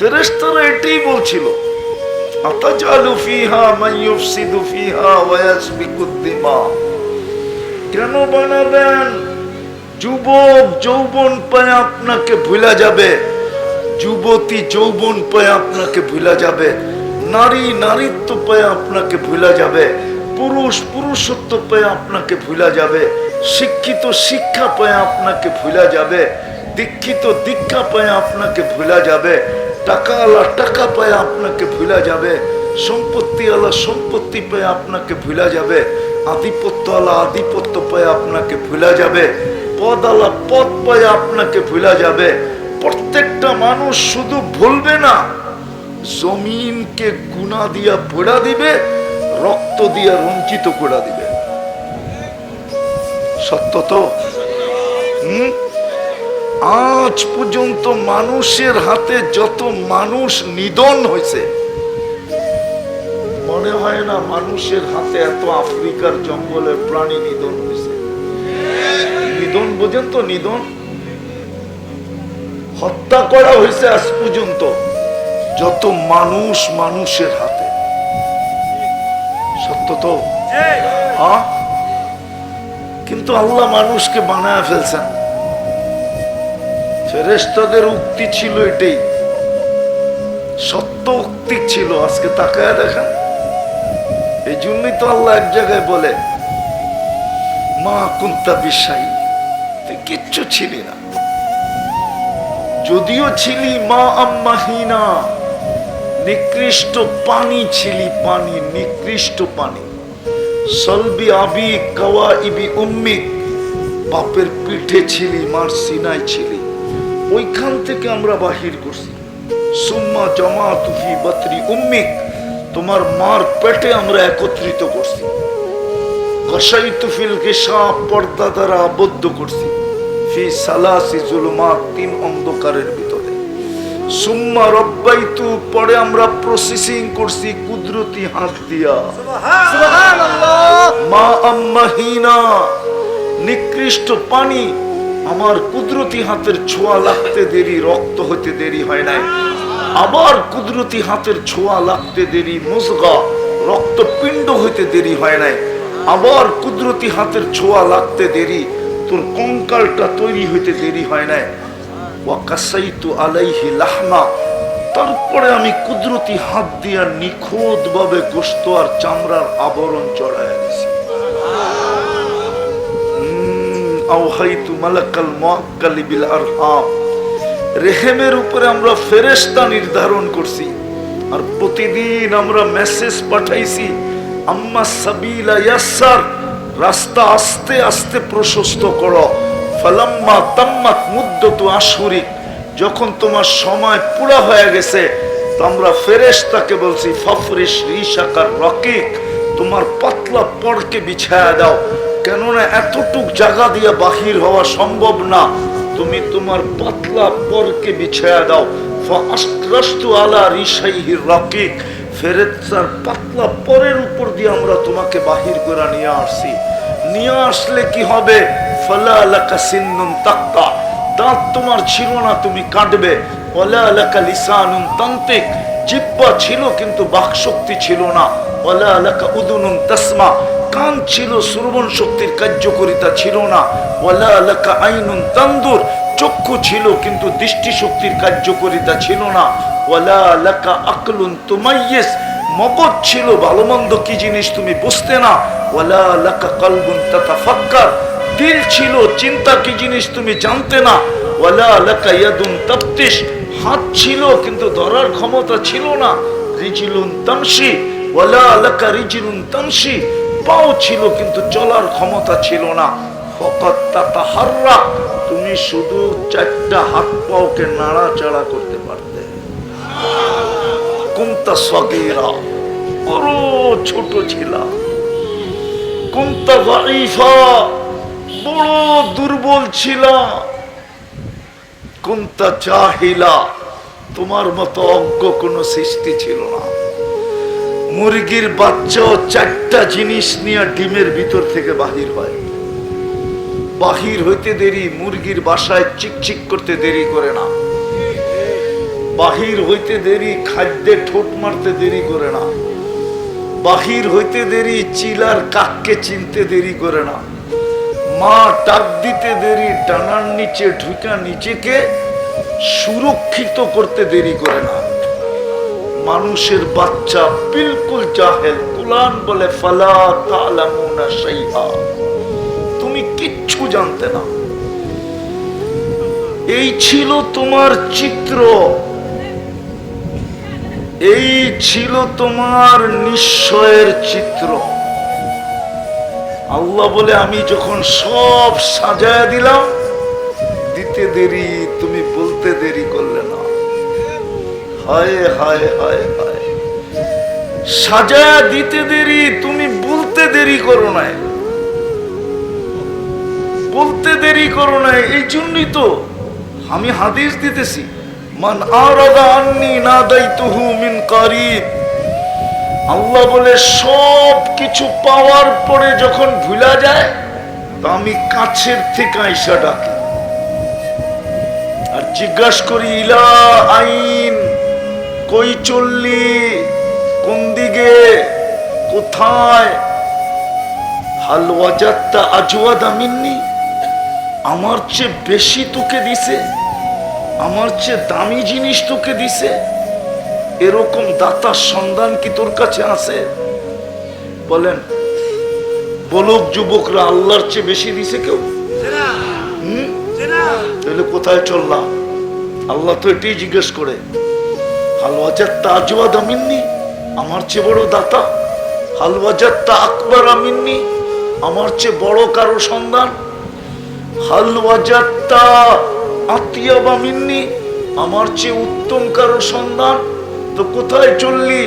ফেরেশতারা এটাই বলছিল কেন বানাবেন? যৌবন আপনাকে ভুলা যাবে, যুবতী যৌবন আপনাকে ভুলা যাবে, নারী নারীত্ব আপনাকে ভুলা যাবে, পুরুষ পুরুষত্ব পায় আপনাকে ভুলা যাবে, শিক্ষিত শিক্ষা পায় আপনাকে ভুলা যাবে, দীক্ষিত দীক্ষা পায় আপনাকে ভুলা যাবে টাকাওয়ালা টাকা পায় আপনাকে ভুলা যাবে সম্পত্তিওয়ালা সম্পত্তি পায় আপনাকে ভুলা যাবে আধিপত্যওয়ালা আধিপত্য পায় আপনাকে ভুলা যাবে পদওয়ালা পদ পায় আপনাকে ভুলা যাবে। প্রত্যেকটা মানুষ শুধু ভুলবে না, জমিনকে গুণা দিয়া পোড়া দিবে, রক্ত দিয়া রঞ্চিত করে দিবে। সত্য তো? হুম? আজ পর্যন্ত মানুষের হাতে যত মানুষ নিধন হয়েছে মনে হয় না মানুষের হাতে এত আফ্রিকার জঙ্গলের প্রাণী নিধন হয়েছে। নিধন বোঝেন তো নিধন। হত্যা করা হয়েছে আজ পর্যন্ত যত মানুষ মানুষের হাতে। সত্য তো? হ্যাঁ কিন্তু আল্লাহ মানুষকে বানায় ফেলছেন। ফেরেস্তাদের উক্তি ছিল এটাই। সত্য উক্তি ছিল আজকে তাকায় দেখেন। এই জন্যই তো আল্লাহ এক জায়গায় বলে, মা কুন্তা বিশ্বাই তুই কিচ্ছু ছিলি না। যদিও ছিলি মা আম্মাহিনা, নিকৃষ্ট পানি ছিলি পানি, নিকৃষ্ট পানি। সলবি আবি কাওয়া ইবি উম্মিক, বাপের পিঠে ছিলি, মার সিনায় ছিলি। ওইখান থেকে আমরা বাহির করছি। সুম্মা জমা তুফি বাতরি উম্মিক তোমার মার পেটে আমরা একত্রিত করছি। কসাই তুফিল গেসা পর্দা দ্বারা আবদ্ধ করছি। ফি সালাসি জুলুমাত তিন অন্ধকারের ভিতরে। সুম্মা রব্বাইতু পরে আমরা প্রসেসিং করছি কুদরতি হাত দিয়া। মা আম্মাহিনা নিকৃষ্ট পানি আমার কুদরতি হাতের ছোঁয়া লাগতে দেরি, রক্ত হতে দেরি হয় নাই। আবার কুদরতি হাতের ছোঁয়া লাগতে দেরি মুজগা রক্তপিণ্ড হইতে দেরি হয় নাই। আবার কুদরতি হাতের ছোঁয়া লাগতে দেরি, তোর কঙ্কালটা তৈরি হইতে দেরি হয় নাই। ওয়াকাসাইতু আলাইহি লাহমা, তারপরে আমি কুদরতি হাত দিয়া নিখুঁত ভাবে গোস্ত আর চামড়ার আবরণ চড়ায় দিছি। আওহাইতু মালাকাল মুআক্কালি বিল আরহাম। রেহেমের উপরে আমরা ফেরেশতা নির্ধারণ করছি। আর প্রতিদিন আমরা মেসেজ পাঠাইছি, আম্মা সাবিলা ইয়াসার রাস্তা আস্তে আস্তে প্রশস্ত করো। ফালাম্মা তাম্মাত মুদ্দতু আশুরিক যখন তোমার সময় পুরা হয়ে গেছে, তো আমরা ফেরেশতাকে বলছি ফফরিস রিশাকার রকিক, তোমার পাতলা পড়কে বিছায়া দাও। কেননা এতটুক জায়গা দিয়ে বাহির হওয়া সম্ভব না। তুমি তোমার পাতলা পরকে বিছায়া দাও। আলা তোমাকে বাহির করে নিয়ে আসছি। নিয়ে আসলে কি হবে? ফালা তোমার ছিল না, তুমি জিব্বা ছিল কিন্তু বাকশক্তি ছিল না। উদুনুন কান ছিল, শ্রবণ শক্তির কার্যকরিতা ছিল না। ওলা লাকা আইনুন তান্দুর, চক্ষু ছিল কিন্তু দৃষ্টি শক্তির কার্যকরিতা ছিল না। ওলা লাকা আকলুন তুমাইয়েস, মগজ ছিল ভালো মন্দ কি জিনিস তুমি বুঝতে না? ওলা লাকা কলবুন তাতাফাক্কার, দিল ছিল চিন্তা, কি জিনিস তুমি জানতে না? ওয়ালা লাকা ইয়াদুন তাফতিশ, হাত ছিল কিন্তু ধরার ক্ষমতা ছিল না। রিজিলুন তামশি ওয়ালা লাকা রিজিলুন তামশি পাও ছিল, কিন্তু চলার ক্ষমতা ছিল না। তাতাহাররা, তুমি শুধু চারটা হাত পাওকে নাড়াচাড়া করতে পারতে। বড় ছোট ছিলা। কুন্তা দাইফা বড় দুর্বল ছিল। কুন্তা চাহিলা তোমার মতো অজ্ঞ কোনো সৃষ্টি ছিল না। মুরগির বাচ্চাও চারটা জিনিস নিয়ে ডিমের ভিতর থেকে বাহির হয়। বাহির হইতে দেরি, মুরগির বাসায় চিকচিক করতে দেরি করে না। বাহির হইতে দেরি, খাদ্যে ঠোঁট মারতে দেরি করে না। বাহির হইতে দেরি, চিলার কাককে চিনতে দেরি করে না। মা টাক দিতে দেরি, ডানার নিচে ঢুকা নিচেকে সুরক্ষিত করতে দেরি করে না। মানুষের বাচ্চা বিলকুল জাহেল, কুলান বলে, ফালা তালামুনা তুমি কিচ্ছু জানতে না। এই ছিল তোমার চিত্র। এই ছিল তোমার নিশ্চয়ের চিত্র। আল্লাহ বলে, আমি যখন সব সাজায় দিলাম, দিতে দেরি, তুমি বলতে দেরি করলে সাজায় দিতে দেরি, তুমি বলতে দেরি করো নাই। বলতে দেরি করো নাই, এই জন্যই তো আমি হাদিস দিতেছি। মান আরাদা আল্লাহ বলে, সব কিছু পাওয়ার পরে যখন ভুলা যায়, তো আমি কাছের থেকে আইসা ডাকি। আর জিজ্ঞাসা করি, ইলা আইন কই চললি? কোন দিকে? কোথায়? হাল ওয়াজাত্তা আজওয়াদা মিন্নি আমার চেয়ে বেশি তোকে দিছে। আমার চেয়ে দামি জিনিস তোকে দিছে। এরকম দাতার সন্ধান কি তোর কাছে আছে? বলেন বলুক যুবকরা আল্লাহর চেয়ে বেশি দিছে কেউ? তাহলে কোথায় চললাম? আল্লাহ তো এটাই জিজ্ঞেস করে। হালওয়াজাত্তা আজওয়াদ আমিননি, আমার চেয়ে বড় দাতা। হালওয়াজাত্তা আকবর আমিননি, আমার চেয়ে বড় কারও সন্ধান হালওয়াজাত্তা আতিয়াবা মিন্নি আমার চেয়ে উত্তম কারও সন্ধান তো কোথায় চললি?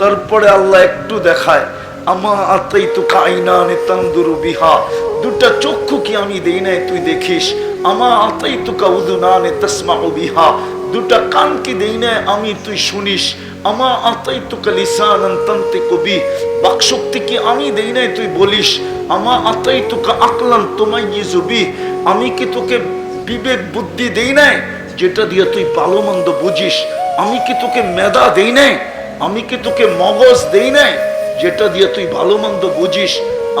তারপরে আল্লাহ একটু দেখায়, আমা আতাই তো কাইনা নেতান্দুরু বিহা। দুটা চক্ষু কি আমি দেই নাই, তুই দেখিস। আমা আতাই তো কাউদুনা নে তসমা বিহা। দুটা কান কি দেই নাই? আমি তুই শুনিস। আমা আতাই তো কালিসান তন্তে কবি বাকশক্তি কি আমি দেই নাই তুই বলিস? আমা আতাই তো কা আকলান তোমায় জুবি আমি কি তোকে বিবেক বুদ্ধি দেই নাই? যেটা দিয়ে তুই ভালো মন্দ বুঝিস। আমি কি তোকে মেধা দেই নাই? আমি কি তোকে মগজ দেই নাই? যেটা দিয়ে তুই ভালো মন্দ বুঝিস।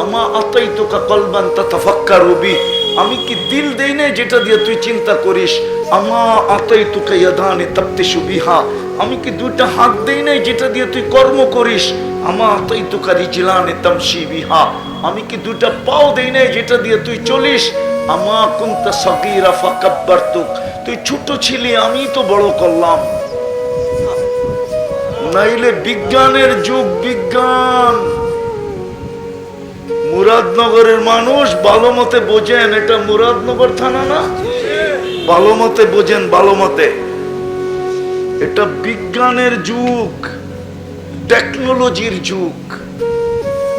আমা আতাই তোকা কলবান তা তাফাক্কা রবি আমি কি দিল দেই নাই যেটা দিয়ে তুই চিন্তা করিস? আমা আতাই তোকা ইয়াদানে তাপ্তে সুবিহা আমি কি দুইটা হাত দেই নাই যেটা দিয়ে তুই কর্ম করিস? আমা আতাই তোকা রিজিলানে তামসি বিহা। আমি কি দুইটা পাও দেই নাই যেটা দিয়ে তুই চলিস? আমা কুন্তা সগীরা ফাকাব্বারতুক। তুই ছোট ছিলি, আমি তো বড় করলাম। নাইলে বিজ্ঞানের যুগ বিজ্ঞান। মুরাদনগরের মানুষ ভালো মতে বোঝেন, এটা মুরাদনগর থানা না? ভালো মতে বোঝেন, ভালো মতে। এটা বিজ্ঞানের যুগ, টেকনোলজির যুগ,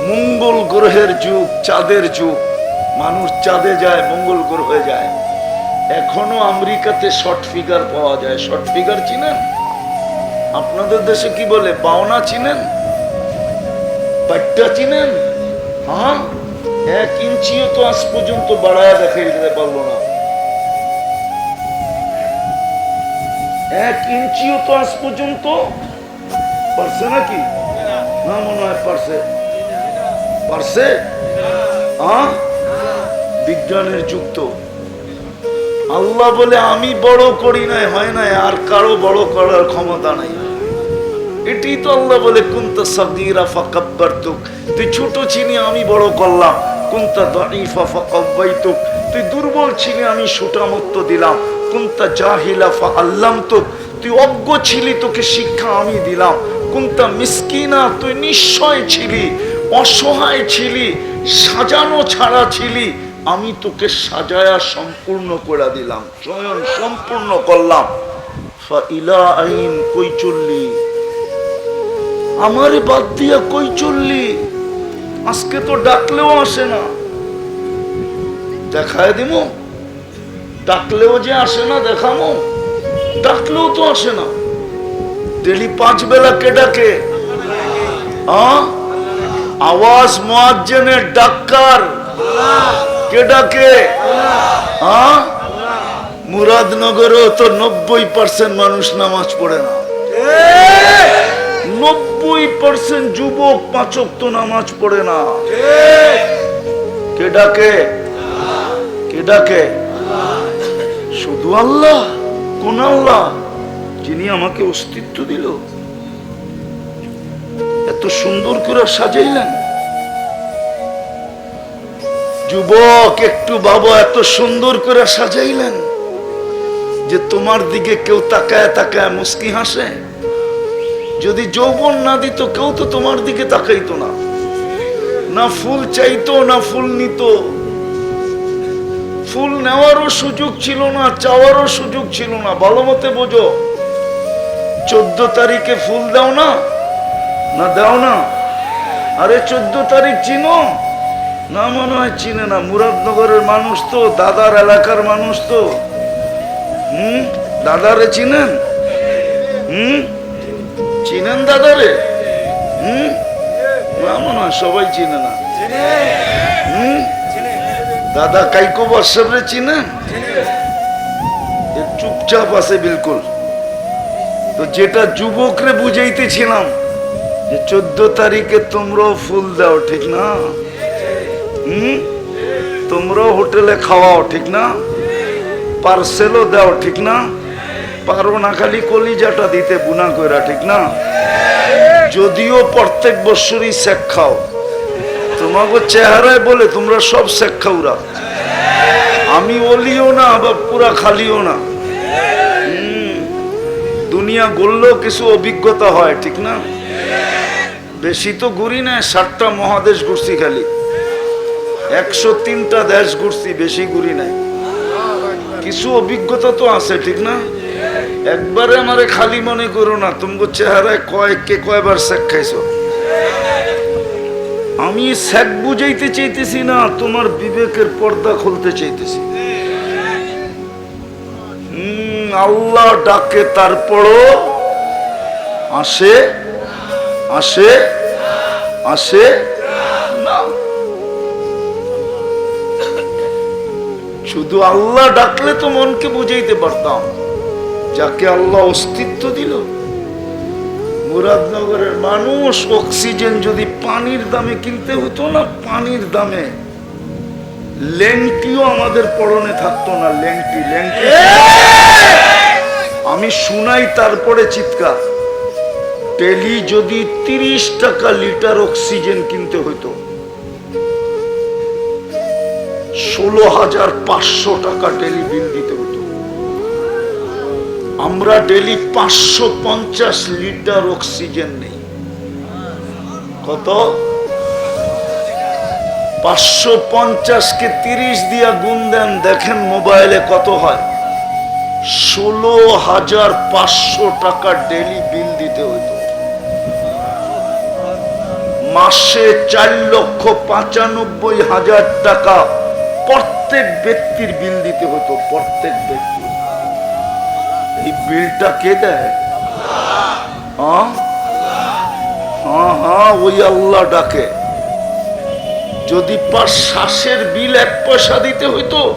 মঙ্গল গ্রহের যুগ, চাঁদের যুগ। মানুষ চাঁদে যায়, মঙ্গল গ্রহে যায়। এখনও আমেরিকাতে শর্ট ফিগার পাওয়া যায়। শর্ট ফিগার চিনেন? আপনাদের দেশে কি বলে পাওনা চিনেন? পাট্টা চিনেন? হ্যাঁ? এক ইঞ্চিও তো আজ পর্যন্ত বাড়ায় পারল না। এক ইঞ্চিও তো আজ পর্যন্ত পারছে নাকি? না মনে হয় পারছে। পারছে? হ্যাঁ? বিজ্ঞানের যুক্ত আল্লাহ বলে, আমি বড় করি নাই, হয় নাই, আর কারও বড় করার ক্ষমতা নাই। এটি তো আল্লাহ বলে, কুন্তা সাগীরা ফাকাব্বারতুক তুই ছোট ছিলি আমি বড় করলাম। কুন্তা দাঈফা ফাকাব্বাইতুক তুই দুর্বল ছিলি আমি সুটামত্ত দিলাম। কুন্তা জাহিলা ফা আল্লামতুক তুই অজ্ঞ ছিলি, তোকে শিক্ষা আমি দিলাম। কুন্তা মিসকিনা? তুই নিশ্চয় ছিলি, অসহায় ছিলি, সাজানো ছাড়া ছিলি। আমি তোকে সাজায়া সম্পূর্ণ করে দিলাম, স্বয়ং সম্পূর্ণ করলাম। ফা ইলা আইন কই চললি আমারে বাদ দিয়া কই চললি? আজকে তো ডাকলেও আসে না। দেখায় দিমো। ডাকলেও যে আসে না, দেখামো। ডাকলেও তো আসে না। ডেলি পাঁচ বেলা কে ডাকে? আওয়াজ মোয়াজ্জেনের ডাক্কার। কে ডাকে? মুরাদনগরেও তো নব্বই পার্সেন্ট মানুষ নামাজ পড়ে না। যুবক তো নামাজ পড়ে না। শুধু আল্লাহ। কোন আল্লাহ? যিনি আমাকে অস্তিত্ব দিল। এত সুন্দর করে সাজাইলেন। যুবক, একটু বাবা, এত সুন্দর করে সাজাইলেন যে তোমার দিকে কেউ তাকায় তাকায় মুস্কি হাসে। যদি যৌবন না দিত, কেউ তো তোমার দিকে তাকাইতো না। না ফুল চাইতো, না ফুল নিত। ফুল নেওয়ারও সুযোগ ছিল না, চাওয়ারও সুযোগ ছিল না। ভালো মতে বোঝো, চোদ্দ তারিখে ফুল দাও না না দাও না? আরে চোদ্দ তারিখ চিনো? না মনে হয় চিনে না। মুরাদনগরের মানুষ তো, দাদার এলাকার মানুষ তো। হুম? দাদারে চিনেন? হুম? চিনেন দাদারে? হুম? না সবাই চিনে না। হুম? দাদা কাইকো বর্ষারে চিনেন এ চুপচাপ আছে বিলকুল। তো যেটা যুবকরে বুঝাইতেছিলাম যে চোদ্দ তারিখে তোমরাও ফুল দাও, ঠিক না? হুম? তোমরাও হোটেলে খাওয়াও, ঠিক না? পার্সেলও দাও, ঠিক না? পারো না খালি কলিজাটা দিতে বুনা কইরা, ঠিক না? যদিও প্রত্যেক বছরই শেখ খাও। তোমাকে চেহারায় বলে তোমরা সব শেখ খাওরা। আমি ওলিও না বা পুরা খালিও না। দুনিয়া গড়লেও কিছু অভিজ্ঞতা হয়, ঠিক না? বেশি তো ঘুরি না ষাটটা মহাদেশ ঘুরছি খালি। একশো তিনটা দেশ ঘুরছি, বেশি ঘুরি নাই। কিছু অভিজ্ঞতা তো আছে, ঠিক না? একবারে আমারে খালি মনে করো না, তোমার চেহারায় কয় কে কয়বার শেখ খাইছো। আমি শেখ বুঝাইতে চাইতেছি না, তোমার বিবেকের পর্দা খুলতে চাইতেছি। আল্লাহ ডাকে, তারপরও আসে আসে আসে। না শুধু আল্লাহ ডাকলে তো মনকে বুঝাইতে পারতাম। যাকে আল্লাহ অস্তিত্ব দিল। মুরাদনগরের মানুষ অক্সিজেন যদি পানির দামে কিনতে হতো না, পানির দামে। লেংটিও আমাদের পরনে থাকতো না, লেংটি লেংটি। আমি শুনাই তারপরে চিৎকার। টেলি যদি তিরিশ টাকা লিটার অক্সিজেন কিনতে হতো ষোলো হাজার পাঁচশো টাকা টেলি বিল দিতে হতো আমরা ডেলি পাঁচশো পঞ্চাশ লিটার অক্সিজেন নেই। কত? পাঁচশো পঞ্চাশ কে তিরিশ দিয়া গুণ দেন, দেখেন মোবাইলে কত হয়। ষোলো হাজার পাঁচশো টাকা ডেলি বিল দিতে হতো মাসে চার লক্ষ পঁচানব্বই হাজার টাকা প্রত্যেক ব্যক্তির বিল দিতে হতো প্রত্যেক ব্যক্তি। এই বিলটা কে দেয়? হ্যাঁ? হ্যাঁ হ্যাঁ ওই আল্লাহ ডাকে। যদি পার শ্বাসের বিল এক পয়সা দিতে হইতো,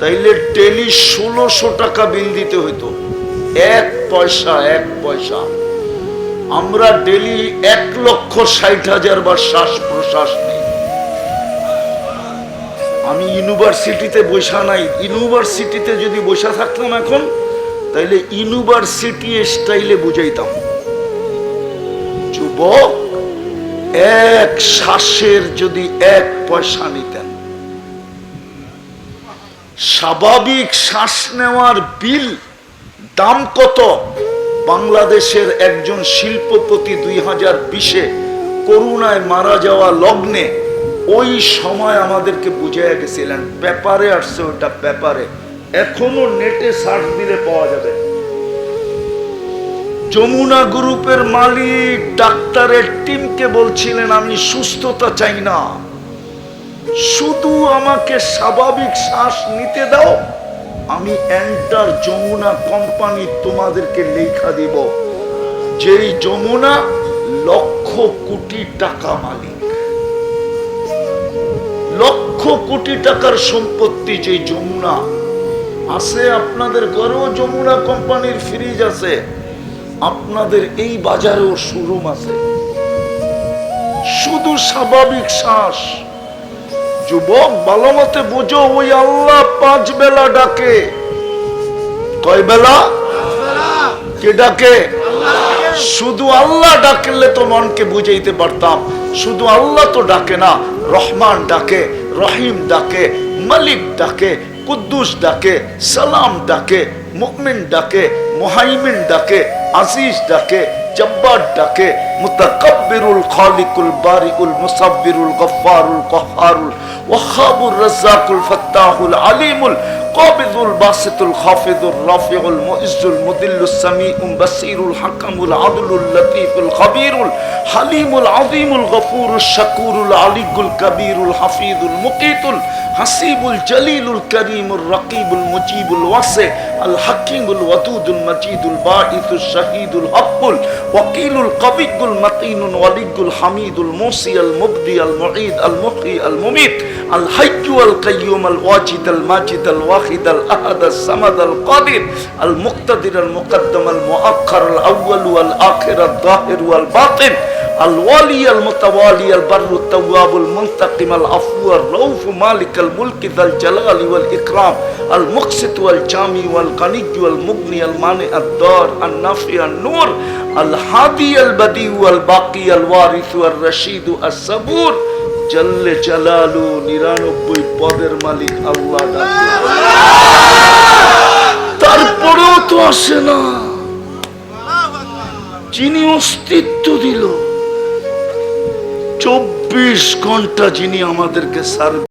তাইলে ডেলি ষোলোশো টাকা বিল দিতে হইতো। এক পয়সা এক পয়সা। আমরা ডেলি এক লক্ষ ষাট হাজার বার শ্বাস প্রশ্বাস নেই। আমি ইউনিভার্সিটিতে বসা নাই। ইউনিভার্সিটিতে যদি বসা থাকতাম এখন তাইলে ইউনিভার্সিটি স্টাইলে বুঝাইতাম। যুবক এক শ্বাসের যদি এক পয়সা নিতেন। স্বাভাবিক শ্বাস নেওয়ার বিল দাম কত? বাংলাদেশের একজন শিল্পপতি দুই হাজার বিশে করুণায় মারা যাওয়া লগ্নে ওই সময় আমাদেরকে বুঝাইয়া গেছিলেন পেপারে আসছে ওটা পেপারে এখনও নেটে সার্চ দিলে পাওয়া যাবে। যমুনা গ্রুপের মালিক, ডাক্তারের টিমকে বলছিলেন, আমি সুস্থতা চাই না। শুধু আমাকে স্বাভাবিক শ্বাস নিতে দাও, আমি এন্টার যমুনা কোম্পানি তোমাদেরকে লেখা দিব। যেই যমুনা লক্ষ কোটি টাকা মালিক। লক্ষ কোটি টাকার সম্পত্তি যে যমুনা আছে আপনাদের ঘরেও যমুনা কোম্পানির ফ্রিজ আছে। আপনাদের এই বাজারেও শোরুম আছে। শুধু স্বাভাবিক শ্বাস। যুবক, ভালো মতে বোঝো, ওই আল্লাহ পাঁচ বেলা ডাকে। কয় বেলা? কে ডাকে? শুধু আল্লাহ ডাকলে তো মনকে বুঝাইতে পারতাম। শুধু আল্লাহ তো ডাকে না, রহমান ডাকে, রহিম ডাকে, মালিক ডাকে কুদ্দুস ডাকে সালাম ডাকে মুমিন ডাকে মুহাইমিন ডাকে আজিজ ডাকে জব্বার ডাকে মুতাকাব্বিরুল খালিকুল বারিউল মুসাব্বিরুল গফফারুল কহ্হারুল ওয়াহাবুর রাজ্জাকুল ফাত্তাহুল আলিমুল قابض الباسط الخافض الرافع المعز المذل السميع البصير الحكم العدل اللطيف الخبير الحليم العظيم الغفور الشكور العلي الكبير الحفيظ المقيت الحسيب الجليل الكريم الرقيب المجيب الواسع الحكيم الودود المجيد الباعث الشهيد الحق الوكيل القوي المتين الولي الحميد الموصي المبدي المعيد المحيي المميت الحي القيوم الواجد الماجد الواحد الأحد الصمد القادر المقتدر المقدم المؤخر الأول والآخر الظاهر والباطن الوالي المتوالي البر التواب المنتقم العفو الرؤوف مالك الملك ذا الجلال والإكرام المقسط والجامي والغني والمغني المانع الدار النافع النور الهادي البديع والباقي الوارث الرشيد الصبور জল্লে জালালু নিরানব্বই পদের মালিক আল্লাহ তারপরেও তো আসে না। যিনি অস্তিত্ব দিল, চব্বিশ ঘণ্টা যিনি আমাদেরকে সার্ভ